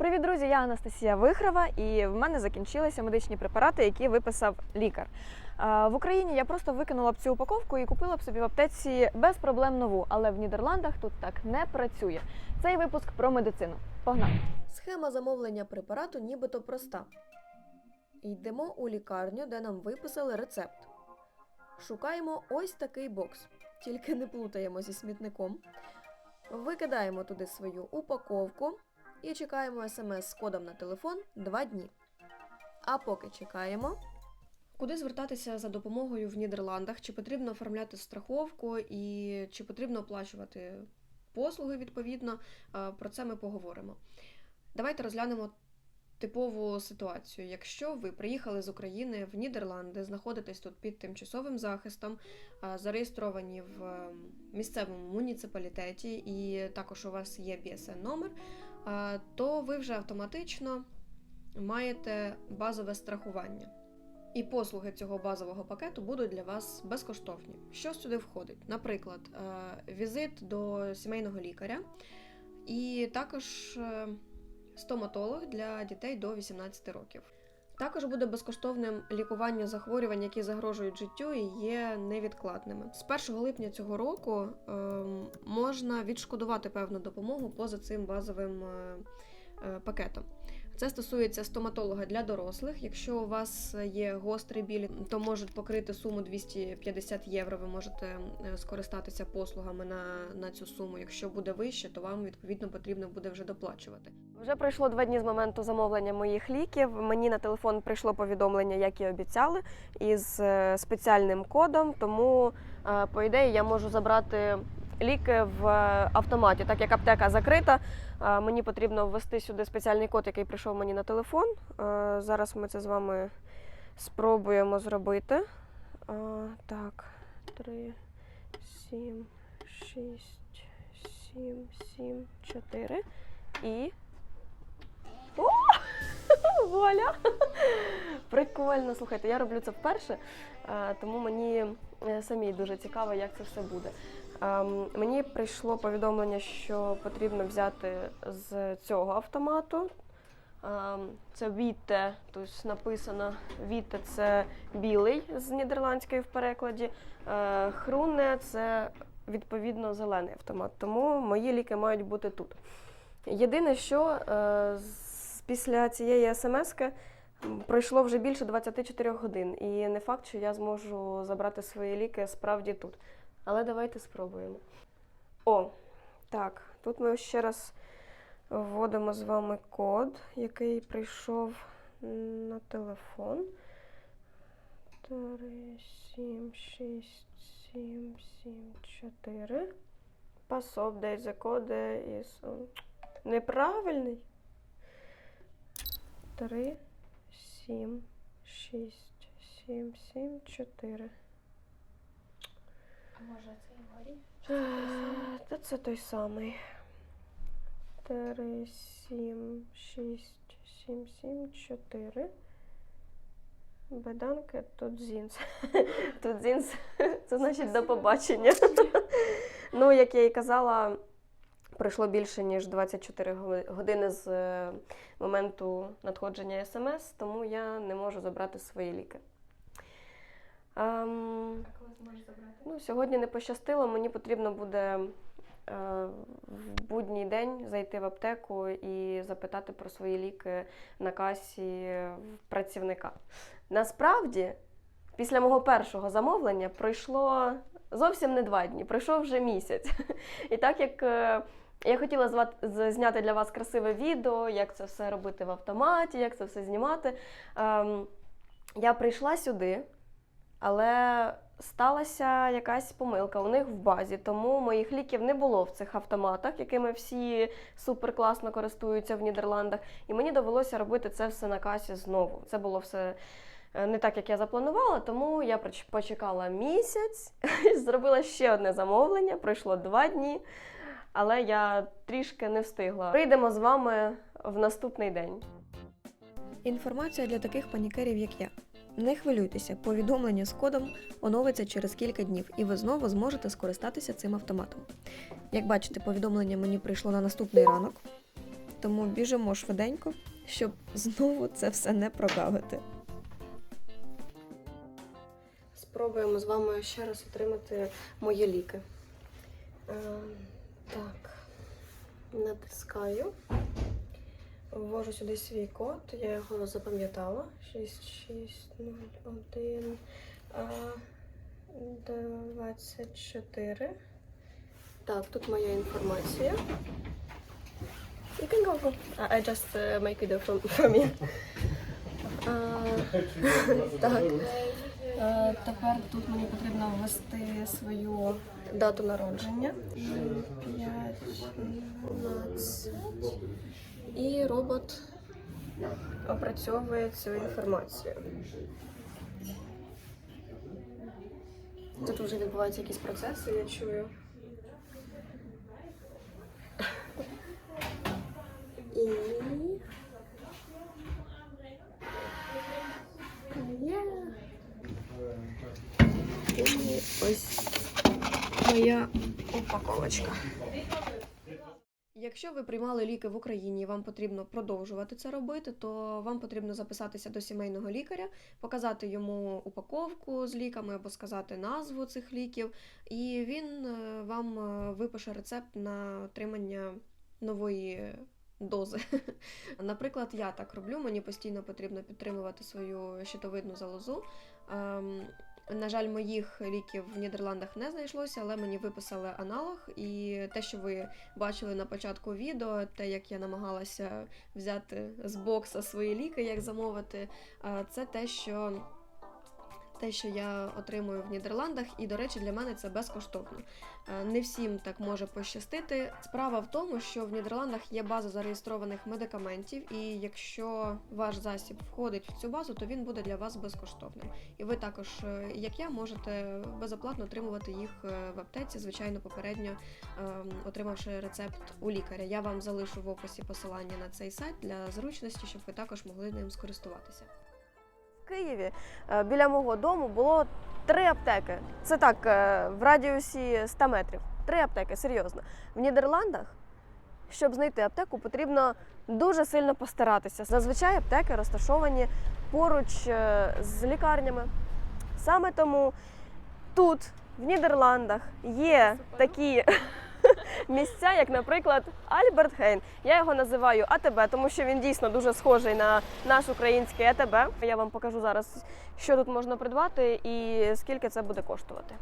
Привіт, друзі! Я Анастасія Вихрова, і в мене закінчилися медичні препарати, які виписав лікар. Е, В Україні я просто викинула б цю упаковку і купила б собі в аптеці без проблем нову, але в Нідерландах тут так не працює. Цей випуск про медицину. Погнали! Схема замовлення препарату нібито проста. Йдемо у лікарню, де нам виписали рецепт. Шукаємо ось такий бокс, тільки не плутаємо зі смітником. Викидаємо туди свою упаковку і чекаємо смс з кодом на телефон 2 дні. А поки чекаємо. Куди звертатися за допомогою в Нідерландах? Чи потрібно оформляти страховку і чи потрібно оплачувати послуги відповідно? Про це ми поговоримо. Давайте розглянемо типову ситуацію. Якщо ви приїхали з України в Нідерланди, знаходитесь тут під тимчасовим захистом, зареєстровані в е, місцевому муніципалітеті, і також у вас є BSN номер, то ви вже автоматично маєте базове страхування. І послуги цього базового пакету будуть для вас безкоштовні. Що сюди входить? Наприклад, е, візит до сімейного лікаря, і також е, стоматолог для дітей до 18 років. Також буде безкоштовним лікування захворювань, які загрожують життю і є невідкладними. З 1 липня цього року ем, можна відшкодувати певну допомогу поза цим базовим е, е, пакетом. Це стосується стоматолога для дорослих. Якщо у вас є гострий біль, то можуть покрити суму 250 євро. Ви можете е, скористатися послугами на, на цю суму. Якщо буде вище, то вам відповідно потрібно буде вже доплачувати. Вже пройшло два дні з моменту замовлення моїх ліків. Мені на телефон прийшло повідомлення, як і обіцяли, із е, спеціальним кодом. Тому, е, по ідеї, я можу забрати ліки в е, автоматі. Так як аптека закрита, мені потрібно ввести сюди спеціальний код, який прийшов мені на телефон. Зараз ми це з вами спробуємо зробити. Так, три, сім, шість, сім, сім, чотири і. О! Вуаля! Прикольно, слухайте, я роблю це вперше, е, тому мені е, самій дуже цікаво, як це все буде. Ем, Мені прийшло повідомлення, що потрібно взяти з цього автомату. Ем, Це Віте, тобто написано Віте це білий з нідерландської в перекладі. Е, Хруне це відповідно зелений автомат. Тому мої ліки мають бути тут. Єдине, що з- після цієї смски пройшло вже більше 24 годин, і не факт, що я зможу забрати свої ліки справді тут. Але давайте спробуємо. О, так, тут ми ще раз вводимо з вами код, який прийшов на телефон. 3, 7, 6, 7, 7, 4. Pass update the code is. Неправильний. 3, 7, 6, 7, 7, 4. А може це і горі? Та це той самий. 3, 7, 6, 7, 7, 4. Беданки тут зінс. Тут зінс. Це значить до побачення. Ну, як я і казала, пройшло більше, ніж 24 години з е, моменту надходження смс, тому я не можу забрати свої ліки. Ем, А коли зможеш забрати? Ну, сьогодні не пощастило, мені потрібно буде е, в будній день зайти в аптеку і запитати про свої ліки на касі працівника. Насправді, після мого першого замовлення пройшло зовсім не два дні, пройшов вже місяць. І так як е, я хотіла зняти для вас красиве відео, як це все робити в автоматі, як це все знімати, ем, я прийшла сюди, але сталася якась помилка у них в базі, тому моїх ліків не було в цих автоматах, якими всі супер класно користуються в Нідерландах. І мені довелося робити це все на касі знову. Це було все. Е, Не так, як я запланувала, тому я почекала місяць, зробила ще одне замовлення, пройшло два дні, але я трішки не встигла. Прийдемо з вами в наступний день. Інформація для таких панікерів, як я. Не хвилюйтеся, повідомлення з кодом оновиться через кілька днів, і ви знову зможете скористатися цим автоматом. Як бачите, повідомлення мені прийшло на наступний ранок. тому біжимо швиденько, щоб знову це все не прогавити. Спробуємо з вами ще раз отримати мої ліки. Е, так, натискаю. Ввожу сюди свій код, я його запам'ятала. 6601 а, 24. Так, тут моя інформація. You can go, go. I just uh, make video from, from you. А, так. Е, Тепер тут мені потрібно ввести свою дату народження. 15. І робот опрацьовує цю інформацію. Тут вже відбуваються якісь процеси, я чую. І... Є. І ось моя упаковочка. Якщо ви приймали ліки в Україні і вам потрібно продовжувати це робити, то вам потрібно записатися до сімейного лікаря, показати йому упаковку з ліками або сказати назву цих ліків, і він е, вам е, випише рецепт на отримання нової дози. Наприклад, я так роблю, мені постійно потрібно підтримувати свою щитовидну залозу. На жаль, моїх ліків в Нідерландах не знайшлося, але мені виписали аналог, і те, що ви бачили на початку відео, те, як я намагалася взяти з бокса свої ліки, як замовити, це те, що. Те, що я отримую в Нідерландах, і, до речі, для мене це безкоштовно. Е, Не всім так може пощастити. Справа в тому, що в Нідерландах є база зареєстрованих медикаментів, і якщо ваш засіб входить в цю базу, то він буде для вас безкоштовним. І ви також, е, як я, можете безоплатно отримувати їх е, в аптеці, звичайно, попередньо ем, отримавши рецепт у лікаря. Я вам залишу в описі посилання на цей сайт для зручності, щоб ви також могли ним скористуватися. Києві е, біля мого дому було три аптеки. Це так, е, в радіусі 100 метрів. Три аптеки, серйозно. В Нідерландах, щоб знайти аптеку, потрібно дуже сильно постаратися. Зазвичай аптеки розташовані поруч е, з лікарнями. Саме тому тут, в Нідерландах, є такі місця, як, наприклад, Альберт Хейн. Я його називаю АТБ, тому що він дійсно дуже схожий на наш український АТБ. Я вам покажу зараз, що тут можна придбати і скільки це буде коштувати.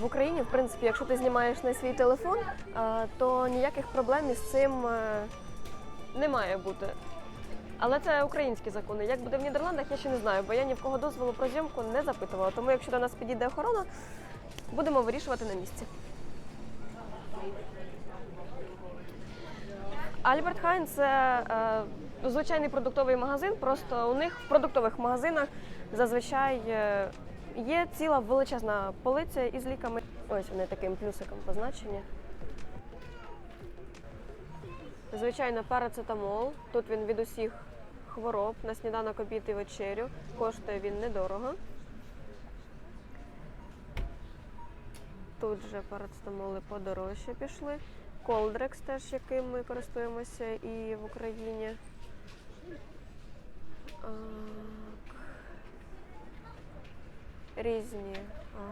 В Україні, в принципі, якщо ти знімаєш на свій телефон, то ніяких проблем із цим е, не має бути. Але це українські закони. Як буде в Нідерландах, я ще не знаю, бо я ні в кого дозволу про зйомку не запитувала. Тому якщо до нас підійде охорона, будемо вирішувати на місці. Альберт Хайн це е, звичайний продуктовий магазин. Просто у них в продуктових магазинах зазвичай е, є ціла величезна полиця із ліками. Ось вони таким плюсиком позначені. Звичайно, парацетамол. Тут він від усіх хвороб на сніданок, обід і вечерю. Коштує він недорого. Тут же парацетамоли подорожче пішли. Колдрекс теж, яким ми користуємося і в Україні. Різні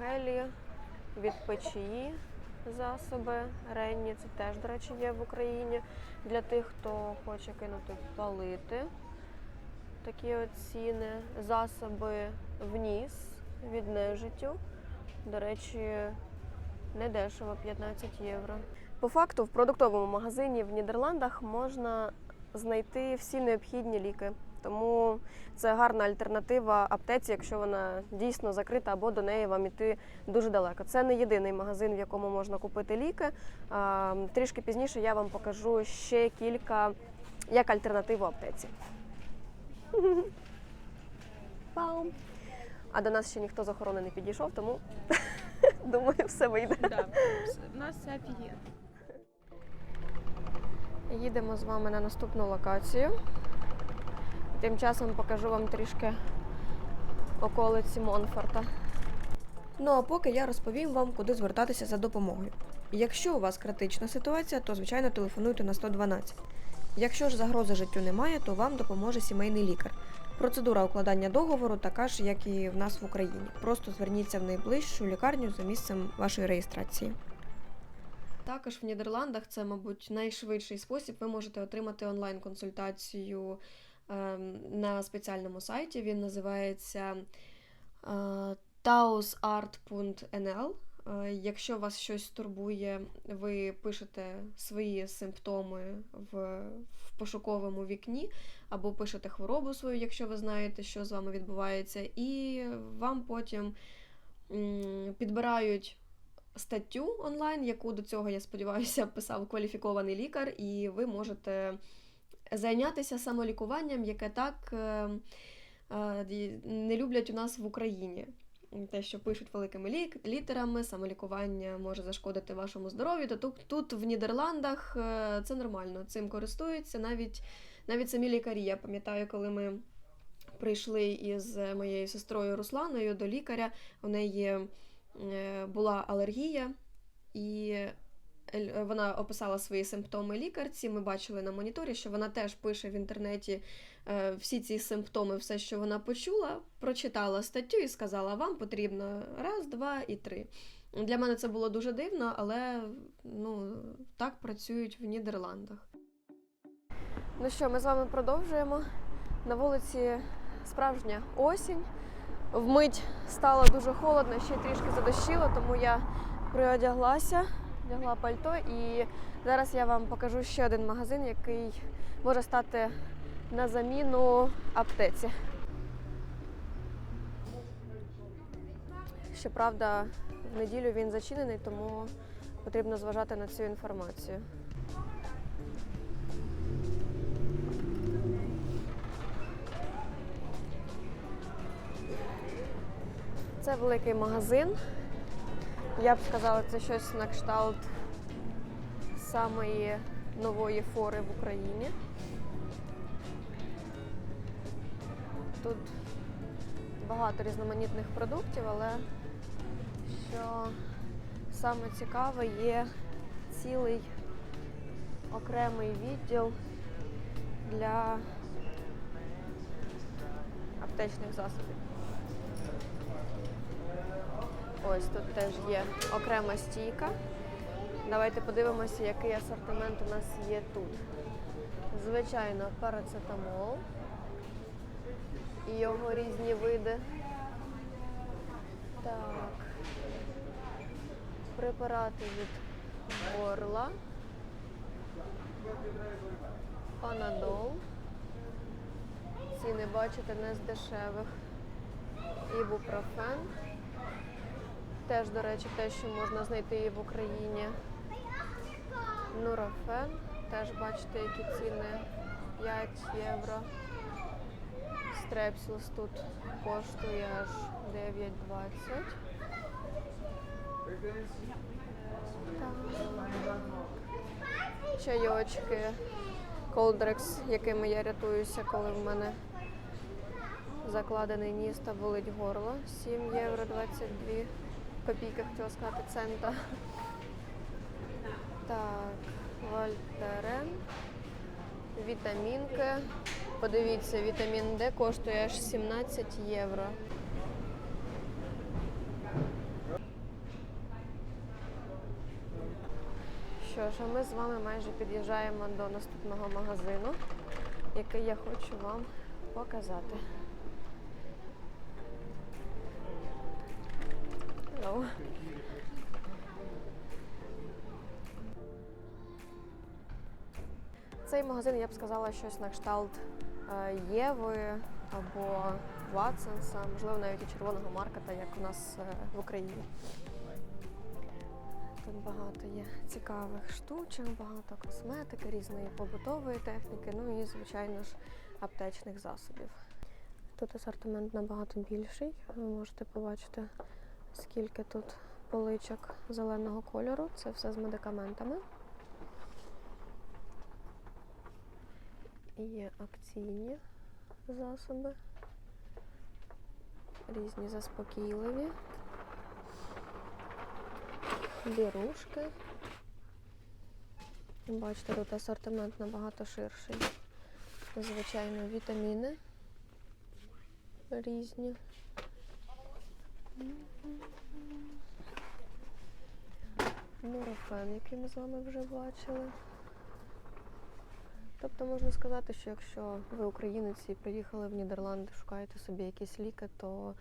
гелі від печії засоби. Ренні це теж, до речі, є в Україні для тих, хто хоче кинути палити. Такі от ціни. Засоби в від нежиттю. До речі, не дешево 15 євро. По факту, в продуктовому магазині в Нідерландах можна знайти всі необхідні ліки. Тому це гарна альтернатива аптеці, якщо вона дійсно закрита або до неї вам іти дуже далеко. Це не єдиний магазин, в якому можна купити ліки. Трішки пізніше я вам покажу ще кілька як альтернативу аптеці. Пау. А до нас ще ніхто з охорони не підійшов, тому думаю, все вийде. Да, у нас все офігенно. Їдемо з вами на наступну локацію. Тим часом покажу вам трішки околиці Монфорта. Ну а поки я розповім вам, куди звертатися за допомогою. Якщо у вас критична ситуація, то звичайно телефонуйте на 112. Якщо ж загрози життю немає, то вам допоможе сімейний лікар. Процедура укладання договору така ж, як і в нас в Україні. Просто зверніться в найближчу лікарню за місцем вашої реєстрації. Також в Нідерландах це, мабуть, найшвидший спосіб. Ви можете отримати онлайн-консультацію на спеціальному сайті. Він називається е, tausart.nl. Е, Якщо вас щось турбує, ви пишете свої симптоми в, в пошуковому вікні, або пишете хворобу свою, якщо ви знаєте, що з вами відбувається, і вам потім підбирають статтю онлайн, яку до цього, я сподіваюся, писав кваліфікований лікар, і ви можете зайнятися самолікуванням, яке так е, е, не люблять у нас в Україні. Те, що пишуть великими літерами, самолікування може зашкодити вашому здоров'ю, то тут, в Нідерландах е, це нормально. Цим користуються навіть, навіть самі лікарі. Я пам'ятаю, коли ми прийшли із моєю сестрою Русланою до лікаря, у неї була алергія, і вона описала свої симптоми лікарці. Ми бачили на моніторі, що вона теж пише в інтернеті е, всі ці симптоми, все, що вона почула, прочитала статтю і сказала: вам потрібно раз, два і три. Для мене це було дуже дивно, але ну, так працюють в Нідерландах. Ну що, ми з вами продовжуємо. На вулиці справжня осінь. Вмить стало дуже холодно, ще трішки задощило, тому я приодяглася, вдягла пальто і зараз я вам покажу ще один магазин, який може стати на заміну аптеці. Щоправда, в неділю він зачинений, тому потрібно зважати на цю інформацію. Це великий магазин. Я б сказала, це щось на кшталт самої нової фори в Україні. Тут багато різноманітних продуктів, але що саме цікаве, є цілий окремий відділ для аптечних засобів. Ось тут теж є окрема стійка. Давайте подивимося, який асортимент у нас є тут. Звичайно, парацетамол і його різні види. Так. Препарати від горла. Панадол. Ціни бачите не з дешевих. Ібупрофен. Теж, до речі, те, що можна знайти і в Україні. Нурофен. Теж бачите, які ціни 5 євро. Стрепсілс тут коштує аж 9,20. Чайочки. Колдрекс, якими я рятуюся, коли в мене закладений ніс та болить горло. 7 євро 22 копійки, хотіла сказати, цента. Так, Вольтерен. Вітамінки. Подивіться, вітамін Д коштує аж 17 євро. Що ж, а ми з вами майже під'їжджаємо до наступного магазину, який я хочу вам показати. Цей магазин, я б сказала, щось на кшталт е, Єви або Ватсонса, можливо, навіть і червоного маркета, як у нас е, в Україні. Тут багато є цікавих штучок, багато косметики, різної побутової техніки, ну і, звичайно ж, аптечних засобів. Тут асортимент набагато більший. Ви можете побачити, скільки тут поличок зеленого кольору. Це все з медикаментами. Є акційні засоби, різні заспокійливі, бірушки. Бачите, тут асортимент набагато ширший. Звичайно, вітаміни різні. Нурофен, який ми з вами вже бачили. Тобто можна сказати, що якщо ви українець і приїхали в Нідерланди, шукаєте собі якісь ліки, то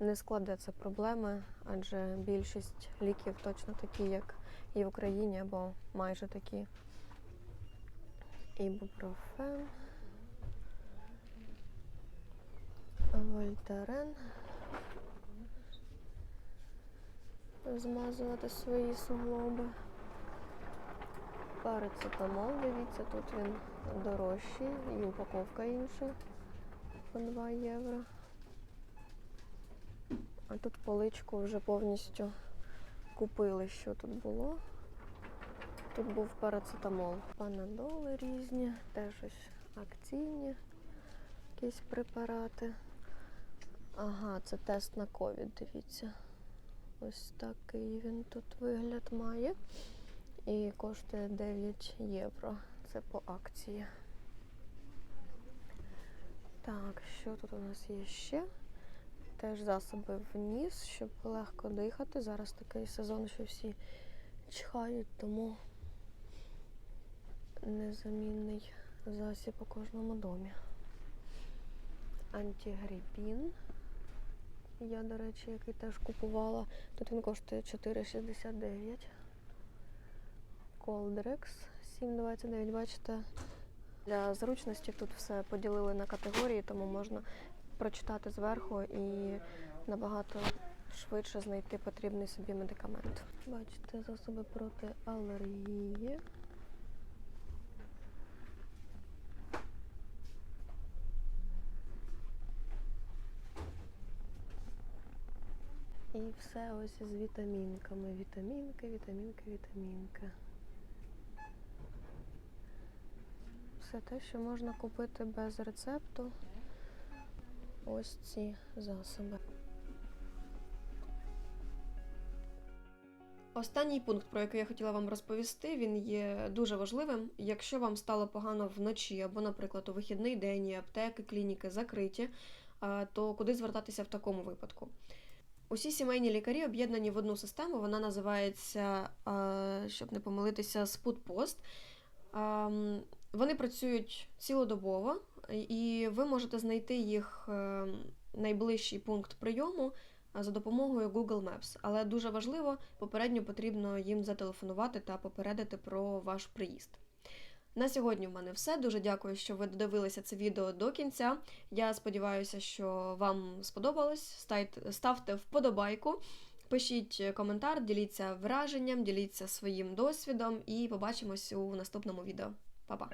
не складеться проблеми, адже більшість ліків точно такі, як і в Україні, або майже такі. Ібупрофен, Вольтарен. Змазувати свої суглоби. Парацетамол, дивіться, тут він дорожчий і упаковка інша по 2 євро. А тут поличку вже повністю купили, що тут було. Тут був парацетамол. Панадоли різні, теж ось акційні якісь препарати. Ага, це тест на ковід, дивіться. Ось такий він тут вигляд має. І коштує 9 євро. Це по акції. Так, що тут у нас є ще? Теж засоби в ніс, щоб легко дихати. Зараз такий сезон, що всі чхають, тому незамінний засіб у кожному домі. Антигрипін. Я, до речі, який теж купувала. Тут він коштує 4,69. Колдрекс 7,29. Бачите, для зручності тут все поділили на категорії, тому можна прочитати зверху і набагато швидше знайти потрібний собі медикамент. Бачите, засоби проти алергії. І все ось з вітамінками. Вітамінки, вітамінки, вітамінки. Все те, що можна купити без рецепту. Ось ці засоби. Останній пункт, про який я хотіла вам розповісти, він є дуже важливим. Якщо вам стало погано вночі, або, наприклад, у вихідний день і аптеки, клініки закриті, то куди звертатися в такому випадку? Усі сімейні лікарі об'єднані в одну систему. Вона називається, щоб не помилитися, Спутпост. Вони працюють цілодобово, і ви можете знайти їх е, найближчий пункт прийому за допомогою Google Maps. Але дуже важливо, попередньо потрібно їм зателефонувати та попередити про ваш приїзд. На сьогодні в мене все. Дуже дякую, що ви додивилися це відео до кінця. Я сподіваюся, що вам сподобалось. Ставте вподобайку, пишіть коментар, діліться враженням, діліться своїм досвідом і побачимось у наступному відео. Па-па!